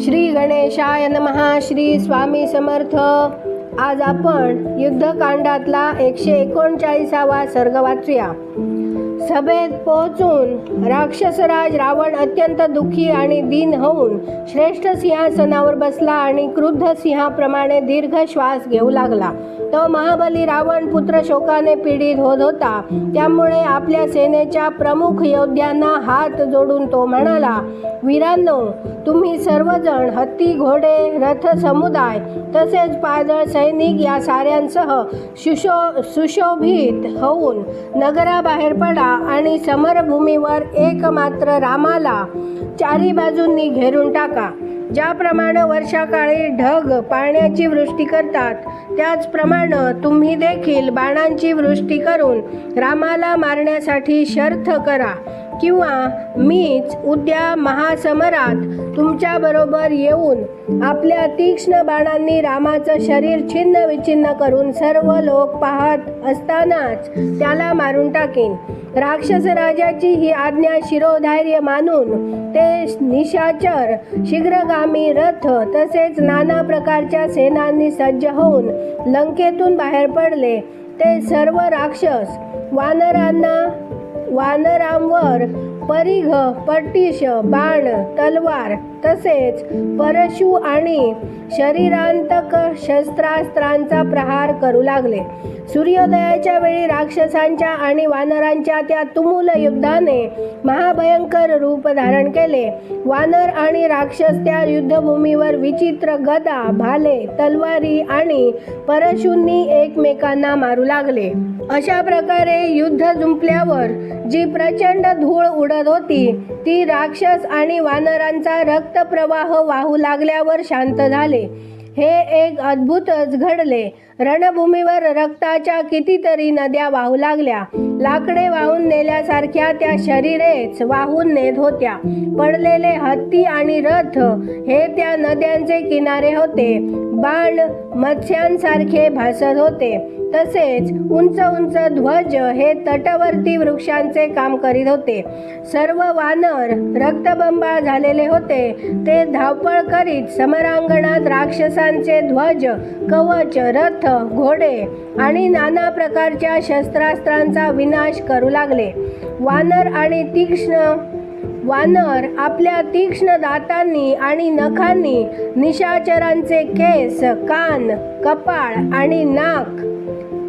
श्री गणेशाय नमहा श्री स्वामी समर्थ. आज आपण युद्धकांडातला एकशे एकोणचाळीसावा सर्ग वाचूया सभेत पोहोचून राक्षसराज रावण अत्यंत दुःखी आणि दीन होऊन श्रेष्ठ सिंहासनावर बसला आणि क्रुद्ध सिंहाप्रमाणे दीर्घ श्वास घेऊ लागला. तो महाबली रावण पुत्र शोकाने पीडित होत होता. त्यामुळे आपल्या सेनेच्या प्रमुख योद्ध्यांना हात जोडून तो म्हणाला वीरांनो तुम्ही सर्वजण हत्ती घोडे रथ समुदाय तसेच पायदळ सैनिक या साऱ्यांसह सुशो सुशोभित होऊन नगराबाहेर पडा आणि समरभूमीवर एकमात्र रामाला चारी बाजूंनी घेरून टाका. ज्याप्रमाणे वर्षाकाळी ढग पाण्याची वृष्टी करतात त्याचप्रमाणे तुम्ही देखील बाणांची वृष्टी करून रामाला मारण्यासाठी शर्थ करा. किंवा मीच उद्या महासमरात तुमच्याबरोबर येऊन आपल्या तीक्ष्ण बाणांनी रामाचं शरीर छिन्न विछिन्न करून सर्व लोक पाहत असतानाच त्याला मारून टाकेन. राक्षस राजाची ही आज्ञा शिरोधैर्य मानून ते निशाचर शीघ्रगामी रथ तसेच नाना प्रकारच्या सेनांनी सज्ज होऊन लंकेतून बाहेर पडले. ते सर्व राक्षस वानरांना वानरांवर परिघ पट्टीश बाण तलवार तसेच परशु आणि शरीरांतक शस्त्रास्त्रांचा प्रहार करू लागले. सूर्योदयाच्या वेळी राक्षसांच्या आणि वानरांच्या त्या तुमुल युद्धाने महाभयंकर रूप धारण केले. वानर आणि राक्षस त्या युद्धभूमीवर विचित्र गदा भाले तलवारी आणि परशूंनी एकमेकांना मारू लागले. अशा प्रकारे युद्ध जुंपल्यावर जी प्रचंड धूळ उडत होती ती राक्षस आणि वानरांचा रक्तप्रवाह वाहू लागल्यावर शांत झाले. हे एक अद्भुतच घडले. रणभूमीवर रक्ताच्या कितीतरी नद्या वाहू लागल्या. लाकडे वाहून नेल्यासारख्या त्या शरीरेच वाहून नेत होत्या. पडलेले हत्ती आणि रथ हे त्या नद्यांचे किनारे होते. बाण मत्स्यांसारखे भासत होते. तसेच उंच उंच ध्वज हे तटवर्ती वृक्षांचे काम करीत होते. सर्व वानर रक्तबंबा झालेले होते. ते धावपळ करीत समरांगणात राक्षसांचे ध्वज कवच रथ घोडे आणि नाना प्रकारच्या शस्त्रास्त्रांचा विनाश करू लागले. वानर आणि तीक्ष्ण वानर आपल्या तीक्ष्ण दातांनी आणि नखांनी निशाचरांचे केस कान कपाळ आणि नाक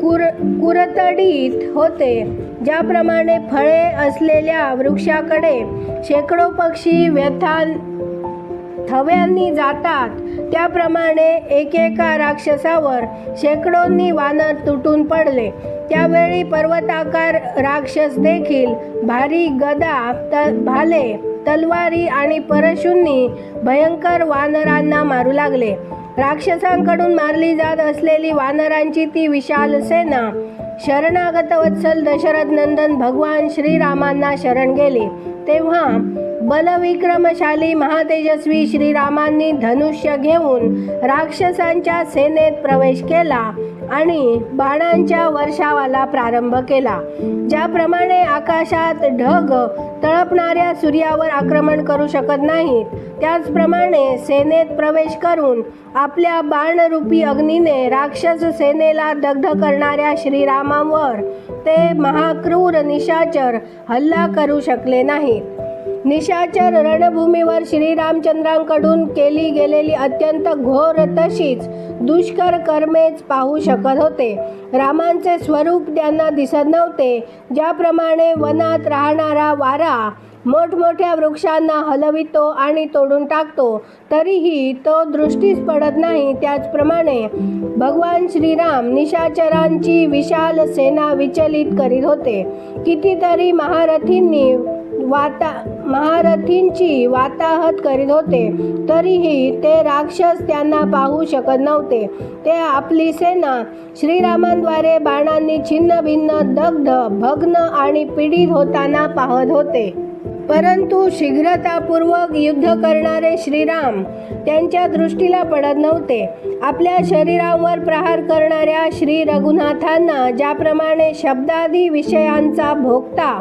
कुर कुरतडीत होते. ज्याप्रमाणे फळे असलेल्या वृक्षाकडे शेकडो पक्षी व्यथान थव्यांनी जातात. त्याप्रमाणे एकेका राक्षसावर शेकडोंनी वानर तुटून पडले. त्यावेळी पर्वताकार राक्षस देखील भारी गदा त भाले तलवारी आणि परशूंनी भयंकर वानरांना मारू लागले. राक्षसांकडून मारली जात असलेली वानरांची ती विशाल सेना शरणागत वत्सल दशरथ नंदन भगवान श्रीरामांना शरण गेले. तेव्हा बलविक्रमशाली महातेजस्वी श्रीरामांनी धनुष्य घेऊन राक्षसांच्या सेनेत प्रवेश केला आणि बाणांच्या वर्षावाला प्रारंभ केला. ज्याप्रमाणे आकाशात ढग तळपणाऱ्या सूर्यावर आक्रमण करू शकत नाहीत त्याचप्रमाणे सेनेत प्रवेश करून आपल्या बाणरूपी अग्नीने राक्षस सेनेला दग्ध करणाऱ्या श्रीरामांवर ते महाक्रूर निशाचर हल्ला करू शकले नाहीत. निशाचर रणभूमीवर श्रीरामचंद्रांकडून केली गेलेली अत्यंत घोर तशीच दुष्कर कर्मेच पाहू शकत होते. रामांचे स्वरूप त्यांना दिसत नव्हते. ज्याप्रमाणे वनात राहणारा वारा मोठमोठ्या वृक्षांना हलवितो आणि तोडून टाकतो तरीही तो दृष्टीस पडत नाही. त्याचप्रमाणे भगवान श्रीराम निशाचरांची विशाल सेना विचलित करीत होते. कितीतरी महारथींनी वाता महारथींची वाताहत करीत होते. तरीही ते राक्षस त्यांना पाहू शकत नव्हते. ते आपली सेना श्रीरामांद्वारे बाणांनी छिन्न भिन्न दग्ध भग्न आणि पीडित होताना पाहत होते. परंतु शीघ्रतापूर्वक युद्ध करणारे श्रीराम त्यांच्या दृष्टीला पडत नव्हते. आपल्या शरीरावर प्रहार करणाऱ्या श्री रघुनाथांना ज्याप्रमाणे शब्दादी विषयांचा भोगता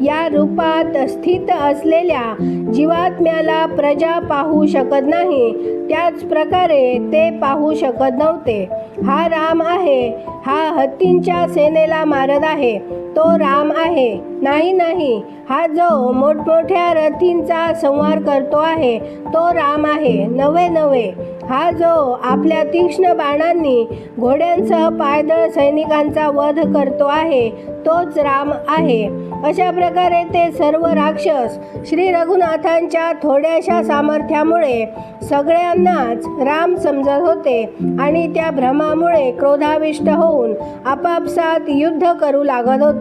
या रूपात स्थित असलेल्या जीवात्म्याला प्रजा पाहू शकत नाही त्याच प्रकारे ते पाहू शकत नव्हते. हा राम आहे हा हत्तींच्या सेनेला मारत आहे. तो राम आहे. नाही नाही. हा जो मोठमोठ्या रथींचा संहार करतो आहे तो राम आहे. नवे नवे हा जो आपल्या तीक्ष्ण बाणांनी घोड्यांसह पायदळ सैनिकांचा वध करतो आहे तोच राम आहे. अशा प्रकारे ते सर्व राक्षस श्री रघुनाथांच्या थोड्याशा सामर्थ्यामुळे सगळ्यांनाच राम समजत होते आणि त्या भ्रमामुळे क्रोधाविष्ट होऊन आपापसात युद्ध करू लागत होते.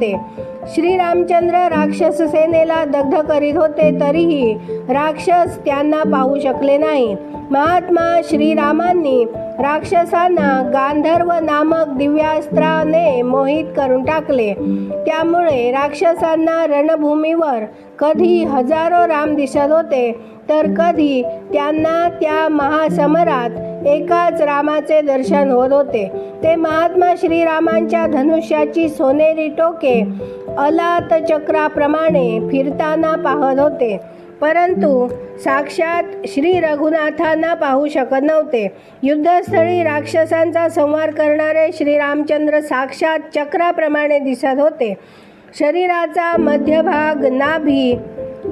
श्रीरामचंद्र राक्षस सेनेला दग्ध करीत होते तरीही राक्षस त्यांना पाहू शकले नाही. महात्मा श्रीरामांनी राक्षसांना गांधर्व नामक दिव्यास्त्राने मोहित करून टाकले. त्यामुळे राक्षसांना रणभूमीवर कधी हजारो राम दिसत होते तर कधी त्यांना त्या महासमरात एकाच रामाचे दर्शन होत होते. ते महात्मा श्रीरामांच्या धनुष्याची सोनेरी टोके अलात चक्राप्रमाणे फिरताना पाहत होते. परंतु साक्षात श्री रघुनाथांना पाहू शकत नव्हते. युद्धस्थळी राक्षसांचा संवार करणारे श्रीरामचंद्र साक्षात चक्राप्रमाणे दिसत होते. शरीराचा मध्यभाग नाभी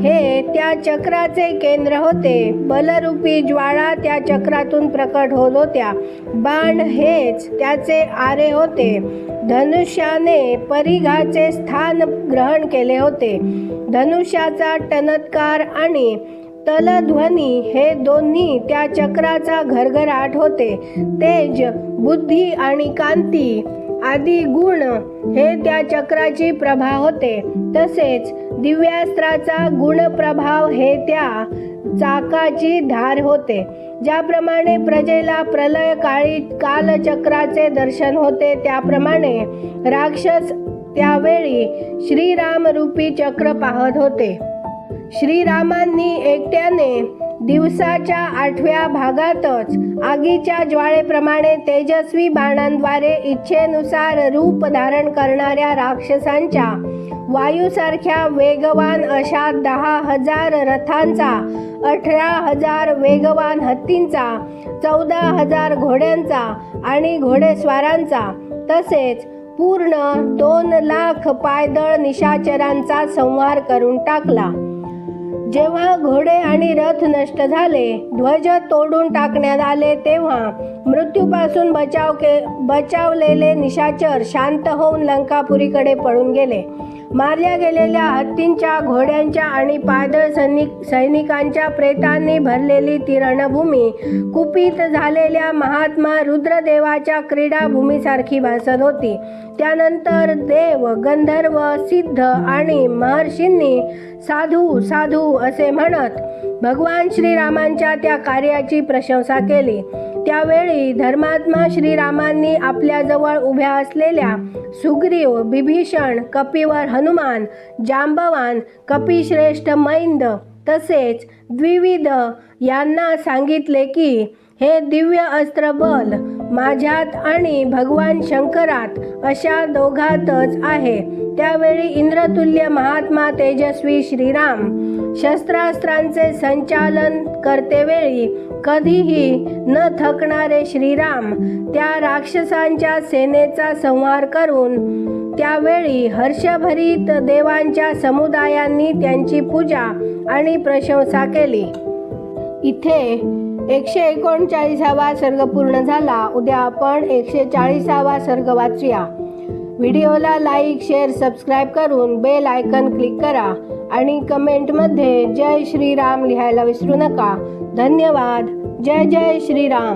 हे त्या चक्राचे केंद्र होते. बलरूपी ज्वाळा त्या चक्रातून प्रकट होत होत्या. बाण हेच त्याचे आरे होते. धनुष्याने परिघाचे स्थान ग्रहण केले होते. धनुष्याचा टनत्कार आणि तलध्वनी हे दोन्ही त्या चक्राचा घरघराट होते. तेज बुद्धी आणि कांती आदी गुण हे त्या चक्राची प्रभा होते. तसेच दिव्यास्त्राचा गुणप्रभाव हे त्या चाकाची धार होते. ज्याप्रमाणे प्रजेला प्रलय काळी कालचक्राचे दर्शन होते त्याप्रमाणे राक्षस त्यावेळी श्रीराम रूपी चक्र पाहत होते. श्रीरामांनी एकट्याने दिवसाच्या आठव्या भागातच आगीच्या ज्वाळेप्रमाणे तेजस्वी बाणांद्वारे इच्छेनुसार रूप धारण करणाऱ्या राक्षसांच्या वायूसारख्या वेगवान अशा दहा हजार रथांचा अठरा हजार वेगवान हत्तींचा चौदा हजार घोड्यांचा आणि घोडेस्वारांचा तसेच पूर्ण दोन लाख पायदळ निशाचरांचा संहार करून टाकला. जेव्हा घोडे आणि रथ नष्ट झाले ध्वज तोडून टाकण्यात आले तेव्हा मृत्यूपासून बचाव के बचावलेले निशाचर शांत होऊन लंकापुरीकडे पळून गेले. मारल्या गेलेल्या हत्तींच्या घोड्यांच्या आणि पायदळ सैनिक सैनिकांच्या प्रेतांनी भरलेली ती रणभूमी कुपित झालेल्या महात्मा रुद्रदेवाच्या क्रीडाभूमीसारखी भासत होती. त्यानंतर देव गंधर्व सिद्ध आणि महर्षींनी साधू साधू असे म्हणत भगवान श्रीरामांच्या त्या कार्याची प्रशंसा केली. त्यावेळी धर्मात्मा श्रीरामांनी आपल्याजवळ उभ्या असलेल्या सुग्रीव बिभीषण कपिवर हनुमान जांबवान कपिश्रेष्ठ मैंद तसेच द्विविध यांना सांगितले की हे दिव्य अस्त्र बल माझ्यात आणि भगवान शंकरात अशा दोघातच आहे. त्यावेळी इंद्रतुल्य महात्मा तेजस्वी श्रीराम शस्त्रास्त्रांचे संचालन करतेवेळी कधीही न थकणारे श्रीराम त्या राक्षसांच्या सेनेचा संहार करून त्यावेळी हर्षभरीत देवांच्या समुदायांनी त्यांची पूजा आणि प्रशंसा केली. इथे एकशे एकोणचाळीसावा सर्ग पूर्ण झाला. उद्या आपण एकशे चाळीसावा सर्ग वाचूया. व्हिडिओला लाईक शेअर सबस्क्राईब करून बेल आयकन क्लिक करा आणि कमेंटमध्ये जय श्रीराम लिहायला विसरू नका. धन्यवाद. जय जय श्रीराम.